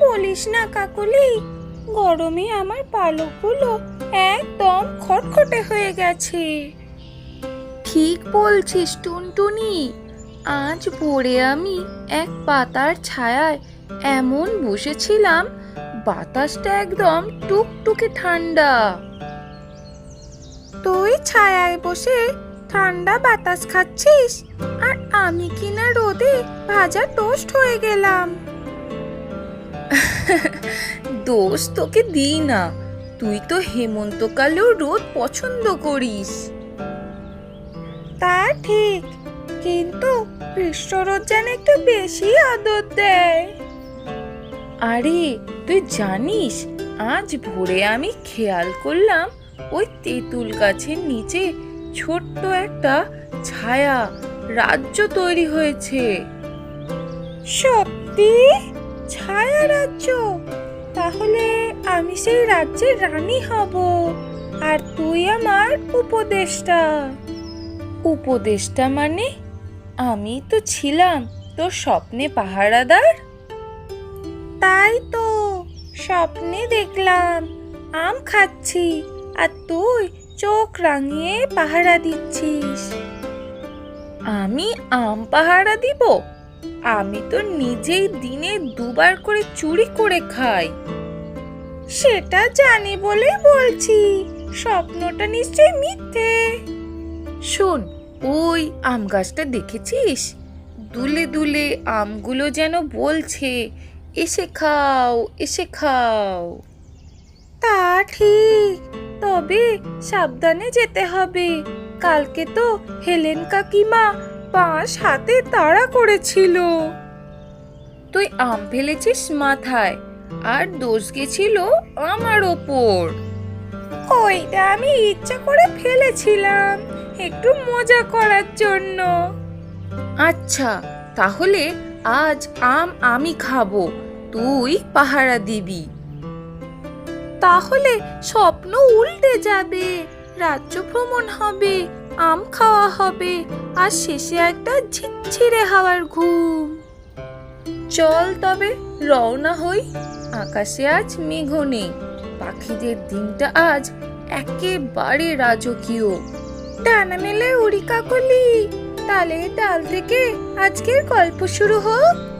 বলিস না কাকুলি গরমে আমার পালকগুলো একদম খটখটে হয়ে গেছে। ঠিক বলছিস টুনটুনি। আজ ভোরে আমি এক পাতার ছায়ায় এমন বসেছিলাম বাতাসটা একদম টুকটুকে ঠান্ডা। তুই ছায়ায় বসে ঠান্ডা বাতাস খাচ্ছিস আর আমি কিনা রোদে ভাজা টোস্ট হয়ে গেলাম। দোষ তোকে দিই না। তুই তো হেমন্তকালেও রোদ পছন্দ করিস। তা ঠিক কিন্তু গ্রীষ্মরোদ যেন একটু বেশি আদর দেয়। আরে তুই জানিস আজ ভোরে আমি খেয়াল করলাম ওই তেঁতুল গাছের নিচে ছোট্ট একটা ছায়া রাজ্য তৈরি হয়েছে। সত্যি? ছায়া রাজ্য। তাহলে আমি সেই রাজ্যের রানী হব আর তুই আমার উপদেষ্টা। উপদেষ্টা মানে? আমি তো ছিলাম তোর স্বপ্নে পাহারাদার? তাই তো স্বপ্নে দেখলাম আম খাচ্ছি আর তুই চোখ রাঙিয়ে পাহারা দিচ্ছিস। আমি আম পাহারা দিব? আমি তো নিজেই দিনে দুবার করে চুরি করে খাই। সেটা জানি বলেই বলছি, স্বপ্নটা নিশ্চয়ই মিথ্যে। শোন, ওই আম গাছটা দেখেছিস? দুলে দুলে আমগুলো যেন বলছে, এসে খাও এসে খাও। তা ঠিক, তবে সাবধানে যেতে হবে। কালকে তো হেলেন কাকিমা বাঁশ হাতে তাড়া করেছিল। তুই আম ফেলেছিস মাথায় আর দোষ গেছিল আমার ওপর? ওইটা আমি ইচ্ছা করে ফেলেছিলাম একটু মজা করার জন্য। আচ্ছা তাহলে আজ আম আমি খাব তুই পাহারা দিবি। তাহলে স্বপ্ন উল্টে যাবে রাজ্য ভ্রমণ হবে আম খাওয়া হবে। আর শেষে একটা ঝিরঝিরে হাওয়ার ঘুম। চল তবে রওনা হই। আকাশে আজ মেঘ নেই। পাখিদের দিনটা আজ একেবারে রাজকীয়। ডানা মেলে উড়ি কাকলি তালে ডাল থেকে আজকের গল্প শুরু হোক।